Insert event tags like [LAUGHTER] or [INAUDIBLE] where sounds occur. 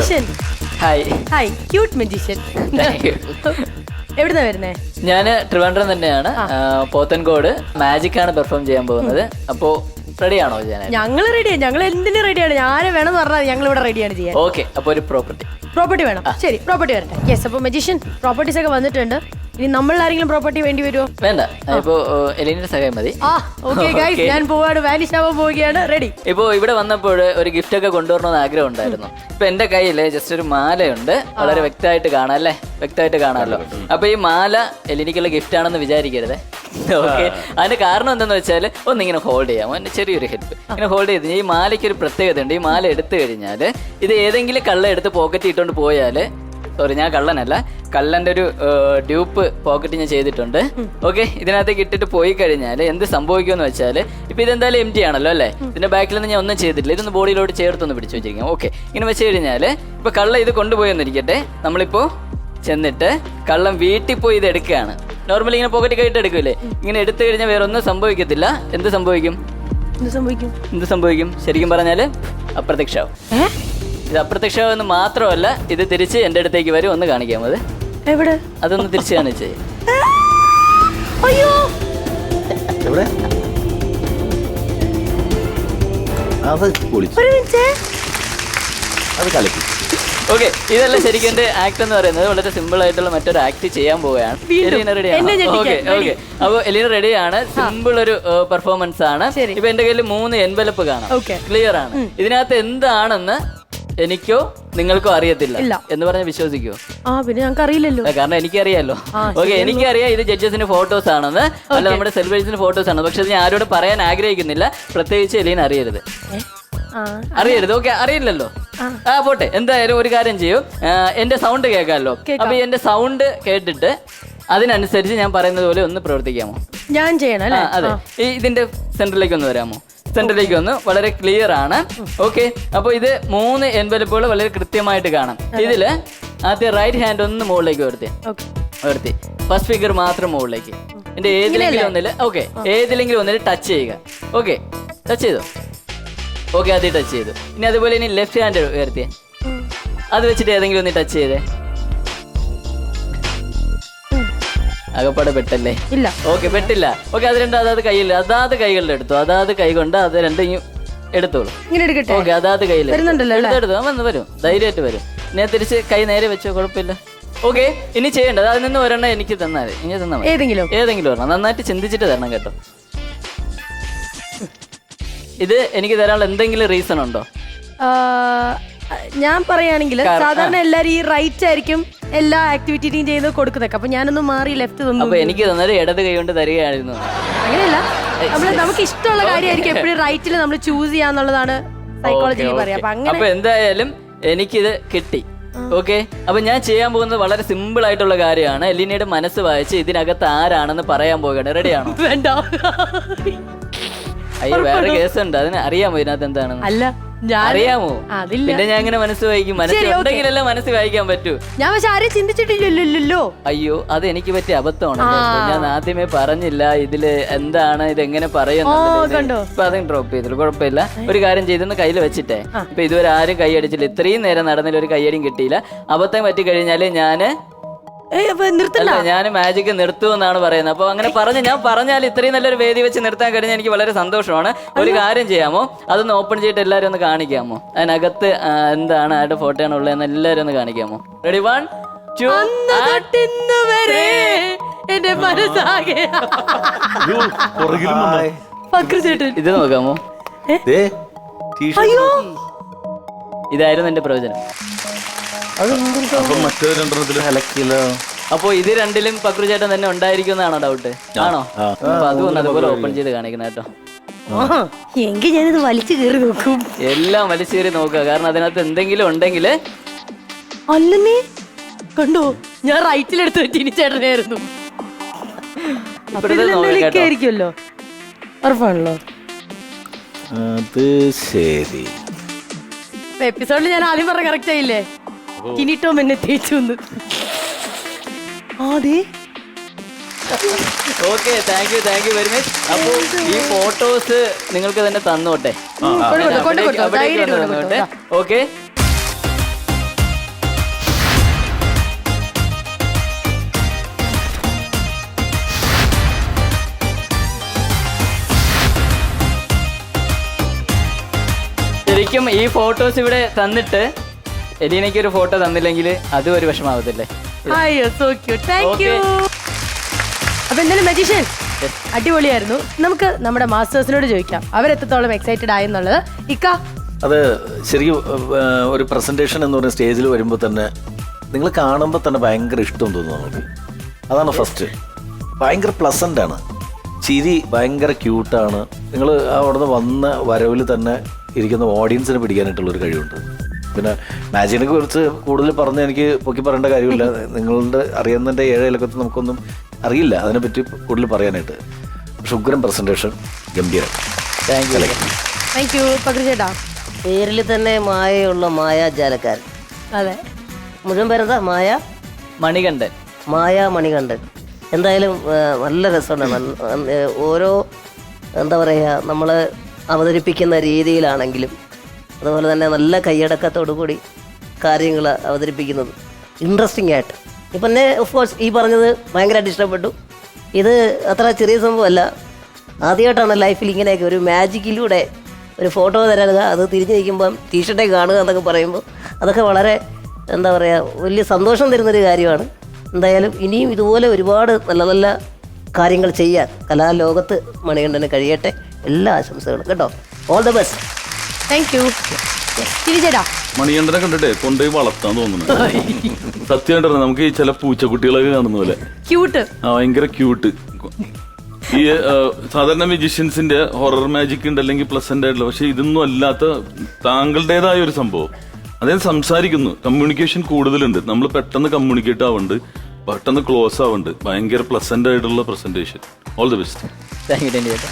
Magician hi hi cute magician. എവിടുന്നാ വരുന്നേ? ഞാൻ ട്രിവാൻഡ്രം തന്നെയാണ്. പോത്തൻകോട് മാജിക് ആണ് പെർഫോം ചെയ്യാൻ പോകുന്നത്. അപ്പോ റെഡിയാണോ ഞങ്ങൾ റെഡിയാണ് ഞങ്ങൾ എന്തിനും റെഡിയാണ് ആരെ വേണം പറഞ്ഞാൽ ഞങ്ങൾ ഇവിടെ റെഡിയാണ് ചെയ്യാൻ. ഓക്കെ അപ്പൊ ഒരു പ്രോപ്പർട്ടി പ്രോപ്പർട്ടി വേണം. ശരി പ്രോപ്പർട്ടി വരട്ടെ. യെസ് അപ്പൊ മജീഷ്യൻ പ്രോപ്പർട്ടീസ് ഒക്കെ വന്നിട്ടുണ്ട്. ഇനി നമ്മൾ ആരെങ്കിലും പ്രോപ്പർട്ടി വേണ്ടി വരുമോ വേണ്ട. ഇപ്പോ എലിന്റെ സഹായം മതി. ആ ഓക്കെ ഗൈസ് [LAUGHS] ഞാൻ പോവാണ്. വാനിഷ് ആവാൻ പോവുകയാണ്. റെഡി ഇപ്പോ ഇവിടെ വന്നപ്പോൾ ഒരു ഗിഫ്റ്റ് ഒക്കെ കൊണ്ടുവരണമെന്ന് ആഗ്രഹം ഉണ്ടായിരുന്നു. ഇപ്പൊ എന്റെ കയ്യിൽ ജസ്റ്റ് ഒരു മാലയുണ്ട്. വളരെ വ്യക്തമായിട്ട് കാണാം അല്ലേ? വ്യക്തമായിട്ട് കാണാമല്ലോ. അപ്പൊ ഈ മാല എലിനിക്കുള്ള ഗിഫ്റ്റ് ആണെന്ന് വിചാരിക്കരുത്. ഓക്കെ അതിന്റെ കാരണം എന്താന്ന് വെച്ചാൽ ഒന്നിങ്ങനെ ഹോൾഡ് ചെയ്യാം. അതിന്റെ ചെറിയൊരു ഹെൽപ്പ് ഇങ്ങനെ ഹോൾഡ് ചെയ്ത് ഈ മാലയ്ക്ക് ഒരു പ്രത്യേകത ഉണ്ട് ഈ മാല എടുത്തു കഴിഞ്ഞാൽ ഇത് ഏതെങ്കിലും കള്ള എടുത്ത് പോക്കറ്റ് ഇട്ടുകൊണ്ട് പോയാൽ സോറി ഞാൻ കള്ളനല്ല. കള്ളന്റെ ഒരു ഡ്യൂപ്പ് പോക്കറ്റ് ഞാൻ ചെയ്തിട്ടുണ്ട്. ഓക്കെ ഇതിനകത്തേക്ക് ഇട്ടിട്ട് പോയി കഴിഞ്ഞാൽ എന്ത് സംഭവിക്കുമെന്ന് വെച്ചാൽ ഇപ്പൊ ഇതെന്തായാലും എം ടി ആണല്ലോ അല്ലേ? ഇതിന്റെ ബാക്കിൽ നിന്ന് ഞാൻ ഒന്നും ചെയ്തിട്ടില്ല. ഇതൊന്ന് ബോഡിയിലോട്ട് ചേർത്തൊന്ന് പിടിച്ചു വെച്ചിരിക്കാം. ഓക്കെ ഇങ്ങനെ വെച്ച് കഴിഞ്ഞാൽ ഇപ്പൊ കള്ള ഇത് കൊണ്ടുപോയെന്നിരിക്കട്ടെ നമ്മളിപ്പോ ചെന്നിട്ട് കള്ളം വീട്ടിൽ പോയി ഇത് എടുക്കുകയാണ്. നോർമലി ഇങ്ങനെ പോക്കറ്റ് കൈയിട്ട് എടുക്കൂലേ ഇങ്ങനെ എടുത്തു കഴിഞ്ഞാൽ വേറെ ഒന്നും സംഭവിക്കത്തില്ല. എന്ത് സംഭവിക്കും? എന്ത് സംഭവിക്കും? എന്ത് സംഭവിക്കും? ശരിക്കും പറഞ്ഞാൽ അപ്രത്യക്ഷമാവും. ഏ? ഇത് അപ്രത്യക്ഷമാവെന്ന് മാത്രമല്ല ഇത് തിരിച്ച് എന്റെ അടുത്തേക്ക് വരും ഒന്ന് കാണിക്കാം അത്. എവിടെ? അതൊന്ന് തിരിച്ച് കാണിച്ചേ. അയ്യോ! എവിടെ? അത് പൊളിച്ചു. ഒരു മിനിറ്റ്. അത് ഓക്കെ ഇതല്ല ശരിക്കും എന്റെ ആക്ട് എന്ന് പറയുന്നത് വളരെ സിമ്പിൾ ആയിട്ടുള്ള മറ്റൊരു ആക്ട് ചെയ്യാൻ പോവുകയാണ്. എലീന റെഡി ആണ്? ഞെട്ടിക്കാൻ. Okay Ready. ഓക്കെ അപ്പോൾ എലീന റെഡിയാണ് സിമ്പിൾ ഒരു പെർഫോമൻസ് ആണ്. ശരി. ഇപ്പൊ എന്റെ കയ്യിൽ മൂന്ന് എൻവലപ്പ് കാണാം. ക്ലിയർ ആണ്. ഇതിനകത്ത് എന്താണെന്ന് എനിക്കോ നിങ്ങൾക്കോ അറിയത്തില്ല. ഇല്ല. എന്ന് പറഞ്ഞാൽ വിശ്വസിക്കോ? ആ പിന്നെ ഞങ്ങൾക്ക് അറിയില്ലല്ലോ ആ, കാരണം എനിക്കറിയാലോ. ഓക്കെ എനിക്കറിയാം ഇത് ജഡ്ജസിന്റെ ഫോട്ടോസ് ആണെന്ന്. അല്ല നമ്മുടെ സെലിബ്രിറ്റീസിന്റെ ഫോട്ടോസ് ആണ് പക്ഷെ ഇത് ഞാൻ ആരോട് പറയാൻ ആഗ്രഹിക്കുന്നില്ല. പ്രത്യേകിച്ച് എലീൻ അറിയരുത്. ആ അറിയരുത് ഓക്കെ അറിയില്ലല്ലോ. ആ. പോട്ടെ എന്തായാലും ഒരു കാര്യം ചെയ്യൂ. ആ, എന്റെ സൗണ്ട് കേൾക്കാമല്ലോ. കേൾക്കാം. അപ്പൊ എന്റെ സൗണ്ട് കേട്ടിട്ട് അതിനനുസരിച്ച് ഞാൻ പറയുന്നത് പോലെ ഒന്ന് പ്രവർത്തിക്കാമോ? ഞാൻ ചെയ്യണം ആ, അല്ലേ അതെ ഈ ഇതിന്റെ സെന്ററിലേക്ക് ഒന്ന് വരാമോ? സെന്ററിലേക്ക് വന്നു വളരെ ക്ലിയർ ആണ്. ഓക്കെ അപ്പോൾ ഇത് മൂന്ന് എൻവലപ്പുകൾ വളരെ കൃത്യമായിട്ട് കാണാം. ഇതിൽ ആദ്യം റൈറ്റ് ഹാൻഡ് ഒന്ന് മുകളിലേക്ക് ഉയർത്തി. വരുത്തി ഉയർത്തി. ഫസ്റ്റ് ഫിഗർ മാത്രം മുകളിലേക്ക്. എന്റെ ഏതിലെങ്കിലും ഒന്നിൽ ഓക്കെ ഏതിലെങ്കിലും ഒന്നിൽ ടച്ച് ചെയ്യുക. ഓക്കെ ടച്ച് ചെയ്തു? ഓക്കെ ആദ്യം ടച്ച് ചെയ്തു. ഇനി അതുപോലെ ഇനി ലെഫ്റ്റ് ഹാൻഡ് ഉയർത്തിയേ. അത് വെച്ചിട്ട് ഏതെങ്കിലും ഒന്ന് ടച്ച് ചെയ്തേ. അകപ്പാടെ പെട്ടല്ലേ? ഇല്ല. ഓക്കെ പെട്ടില്ല. ഓക്കെ അത് രണ്ടും അതാത് കയ്യിൽ അതാത് കൈകളിൽ എടുത്തു? അതാത് കൈ കൊണ്ട് അത് രണ്ടും എടുത്തോളൂ. ഇങ്ങനെ എടുക്കട്ടെ? ഓക്കെ അതാത് കയ്യിൽ വരുന്നുണ്ടല്ലോ അല്ലേ? എടുത്തു വന്ന് വരും. ധൈര്യമായിട്ട് വരും. ഞാൻ തിരിച്ച് കൈ നേരെ വെച്ചോ കുഴപ്പമില്ല. ഓക്കെ ഇനി ചെയ്യേണ്ടത് അതിൽ നിന്ന് ഒരെണ്ണം എനിക്ക് തന്നാൽ മതി. ഇനി തന്നാൽ മതി. ഏതെങ്കിലും? ഏതെങ്കിലും ഒരെണ്ണം. നന്നായിട്ട് ചിന്തിച്ചിട്ട് തരണം കേട്ടോ. ഇത് എനിക്ക് തരാനുള്ള എന്തെങ്കിലും റീസൺ ഉണ്ടോ? ആ, ഞാൻ പറയുകയാണെങ്കിൽ സാധാരണ എല്ലാരും ഈ റൈറ്റ് ആയിരിക്കും എല്ലാ ആക്ടിവിറ്റിയും ചെയ്ത് കൊടുക്കുന്നൊക്കെ അപ്പൊ ഞാനൊന്ന് മാറി ലെഫ്റ്റ് തന്നു അപ്പൊ എനിക്ക് തന്നത് ഇടത് കൈ കൊണ്ട് തരികയായിരുന്നു. അങ്ങനെയല്ല. നമ്മൾ നമുക്ക് ഇഷ്ടമുള്ള കാര്യമായിരിക്കും. എപ്പോഴും റൈറ്റിൽ നമ്മൾ ചൂസ് ചെയ്യാന്നുള്ളതാണ് സൈക്കോളജി പറയാം. അപ്പൊ അങ്ങനെ അപ്പൊ എന്തായാലും എനിക്കിത് കിട്ടി. ഓക്കെ അപ്പൊ ഞാൻ ചെയ്യാൻ പോകുന്നത് വളരെ സിമ്പിൾ ആയിട്ടുള്ള കാര്യമാണ്. എലിനയുടെ മനസ്സ് വായിച്ച് ഇതിനകത്ത് ആരാണെന്ന് പറയാൻ പോകണം റെഡിയാണോ [LAUGHS] വേണ്ട. അയ്യോ വേറെ ഉണ്ട്. അതിന് അറിയാമോ ഇതിനകത്ത് എന്താണെന്ന്? അല്ല. അറിയാമോ? അതില്ല. പിന്നെ ഞാൻ ഇങ്ങനെ മനസ്സ് വായിക്കും. മനസ്സിലുണ്ടെങ്കിലല്ലേ മനസ്സ് വായിക്കാൻ പറ്റൂ. ഞാൻ പക്ഷെ ആരെയും ചിന്തിച്ചിട്ടില്ലല്ലോ. അയ്യോ അത് എനിക്ക് പറ്റിയ അബദ്ധമാണ് ഞാൻ ആദ്യമേ പറഞ്ഞില്ല ഇതിൽ എന്താണ് ഇത് എങ്ങനെ പറയുന്നത്? ഇപ്പൊ അതും ഡ്രോപ്പ് ചെയ്തില്ല കുഴപ്പമില്ല. ഒരു കാര്യം ചെയ്തെന്ന് കയ്യിൽ വെച്ചിട്ടേ. ഇപ്പൊ ഇതുവരെ ആരും കൈയടിച്ചില്ല. ഇത്രയും നേരം നടന്നില്ല ഒരു കൈയടിയും കിട്ടിയില്ല. അബദ്ധം പറ്റി കഴിഞ്ഞാൽ ഞാൻ നിർത്തണ്ട. ഞാൻ മാജിക് നിർത്തുമെന്നാണ് പറയുന്നത്. അപ്പൊ അങ്ങനെ പറഞ്ഞ് ഞാൻ പറഞ്ഞാൽ ഇത്രയും നല്ലൊരു വേദി വെച്ച് നിർത്താൻ കഴിഞ്ഞാൽ എനിക്ക് വളരെ സന്തോഷമാണ്. ഒരു കാര്യം ചെയ്യാമോ? അതൊന്ന് ഓപ്പൺ ചെയ്തിട്ട് എല്ലാവരും ഒന്ന് കാണിക്കാമോ? അതിനകത്ത് എന്താണ് ആരുടെ ഫോട്ടോ ആണ് ഉള്ളതെന്ന് എല്ലാവരും ഒന്ന് കാണിക്കാമോ? റെഡി വൺ ടു അന്ന് തൊട്ടിന്ന് വരെ എന്റെ മനസ്സാകെ. ഇത് നോക്കാമോ? അയ്യോ. ഇതായിരുന്നു എന്റെ പ്രവചനം. അപ്പൊ മറ്റേ രണ്ടെണ്ണത്തിൽ കലക്കിലോ അപ്പോ ഇത് രണ്ടിലും പക്രു ചേട്ടൻ തന്നെ ഉണ്ടായിരിക്കും എന്നാണോ ഡൗട്ട് ആണോ. അപ്പൊ അതുകൊണ്ട് അതുപോലെ ഓപ്പൺ ചെയ്ത് കാണിക്കണം കേട്ടോ. എങ്കിൽ ഞാനിത് വലിച്ചു കയറി നോക്കും. എല്ലാം വലിച്ചു കയറി നോക്കുക. കാരണം അതിനകത്ത് എന്തെങ്കിലും ഉണ്ടെങ്കിൽ അല്ലെന്നേ. കണ്ടോ? ഞാൻ റൈറ്റിലെടുത്ത് ടിനി ചേട്ടനായിരുന്നു. ആയിരിക്കുമല്ലോ. ഉറപ്പാണല്ലോ. അത് ശരി. എപ്പിസോഡിൽ ഞാൻ ആദ്യം പറഞ്ഞ കറക്റ്റ് ആയില്ലേ? കിരീട്ടവും എന്നെ തേച്ചു വന്ന് Aadi. Okay thank you thank you very much അപ്പോൾ ഈ ഫോട്ടോസ് നിങ്ങൾക്ക് തന്നെ തന്നോട്ടെ? ഓക്കെ. ശരിക്കും ഈ ഫോട്ടോസ് ഇവിടെ തന്നിട്ട് എലീനയ്ക്ക് ഒരു ഫോട്ടോ തന്നില്ലെങ്കിൽ അതും ഒരു വിഷമാവത്തില്ലേ? അയ്യോ സോ ക്യൂട്ട് താങ്ക് യു അപ്പൊ എന്തായാലും മജീഷ്യൻ അടിപൊളിയായിരുന്നു. നമുക്ക് നമ്മുടെ മാസ്റ്റേഴ്സിനോട് ചോദിക്കാം. അവരെത്രത്തോളം എക്സൈറ്റഡ് ആയെന്നുള്ളത്. ഇക്ക. അത് ശരിക്കും ഒരു പ്രസന്റേഷൻ എന്ന് പറഞ്ഞ സ്റ്റേജിൽ വരുമ്പോൾ തന്നെ നിങ്ങൾ കാണുമ്പോൾ തന്നെ ഭയങ്കര ഇഷ്ടം തോന്നുന്നു നമുക്ക്. അതാണ് ഫസ്റ്റ് ഭയങ്കര പ്ലസന്റ് ആണ്. ചിരി ഭയങ്കര ക്യൂട്ടാണ് നിങ്ങൾ അവിടുന്ന് വന്ന വരവിൽ തന്നെ ഇരിക്കുന്ന ഓഡിയൻസിനെ പിടിക്കാനായിട്ടുള്ള ഒരു കഴിവുണ്ട്. പിന്നെ മാജിനെ കുറിച്ച് കൂടുതൽ പറഞ്ഞ് എനിക്ക് പൊക്കി പറയേണ്ട കാര്യമില്ല. നിങ്ങളുടെ അറിയുന്നതിന്റെ ഏഴിലൊക്കെ നമുക്കൊന്നും അറിയില്ല. അതിനെപ്പറ്റി കൂടുതൽ പറയാനായിട്ട്. ഷുഗറും പ്രസന്റേഷൻ പ്രസന്റേഷൻ ഗംഭീരം താങ്ക് യു താങ്ക് യു പേരിൽ തന്നെ മായയുള്ള മായാജാലക്കാരൻ. അതെ. മുഴുവൻ പേരെന്താ? മായ? മണികണ്ഠൻ. മായ മണികണ്ഠൻ. എന്തായാലും നല്ല രസമുണ്ട് നല്ല- ഓരോ എന്താ പറയുക നമ്മൾ അവതരിപ്പിക്കുന്ന രീതിയിലാണെങ്കിലും അതുപോലെ തന്നെ നല്ല കൈയടക്കത്തോടു കൂടി കാര്യങ്ങൾ അവതരിപ്പിക്കുന്നത്. ഇൻട്രസ്റ്റിംഗ് ആയിട്ട്. ഇപ്പം എന്നെ ഓഫ് കോഴ്സ് ഈ പറഞ്ഞത് ഭയങ്കരമായിട്ട് ഇഷ്ടപ്പെട്ടു. ഇത് അത്ര ചെറിയ സംഭവമല്ല. ആദ്യമായിട്ടാണ് ലൈഫിൽ ഇങ്ങനെയൊക്കെ ഒരു മാജിക്കിലൂടെ ഒരു ഫോട്ടോ തരുക അത് തിരിഞ്ഞു നിൽക്കുമ്പം ടീഷർട്ടേ കാണുക എന്നൊക്കെ പറയുമ്പോൾ അതൊക്കെ വളരെ എന്താ പറയുക വലിയ സന്തോഷം തരുന്നൊരു കാര്യമാണ്. എന്തായാലും ഇനിയും ഇതുപോലെ ഒരുപാട് നല്ല നല്ല കാര്യങ്ങൾ ചെയ്യാൻ കലാലോകത്ത് മണികണ്ഠന് കഴിയട്ടെ. എല്ലാ ആശംസകളും. കേട്ടോ. All the best thank you തിരിച്ചേട്ടാ മണികണ്ഠനെ കണ്ടിട്ടേ കൊണ്ടുപോയി വളർത്താൻ തോന്നുന്നു. സത്യമായിട്ടാണ് നമുക്ക് ഈ ചില പൂച്ചക്കുട്ടികളൊക്കെ കാണുന്ന പോലെ. ക്യൂട്ട് ആ ഭയങ്കര ക്യൂട്ട് ഈ ആ, സാധാരണ മ്യൂജീഷ്യൻസിന്റെ ഹൊറർ മാജിക് ഉണ്ട് അല്ലെങ്കിൽ പ്ലസന്റ് ആയിട്ടുള്ള പക്ഷെ ഇതൊന്നും അല്ലാത്ത താങ്കളുടേതായ ഒരു സംഭവം. അതായത് സംസാരിക്കുന്നു. കമ്മ്യൂണിക്കേഷൻ കൂടുതലുണ്ട്. നമ്മൾ പെട്ടെന്ന് കമ്മ്യൂണിക്കേറ്റ് ആവുന്നുണ്ട് പെട്ടെന്ന് ക്ലോസ് ആവുന്നുണ്ട് ഭയങ്കര പ്ലസന്റ് ആയിട്ടുള്ള presentation all the best thank you ചേട്ടാ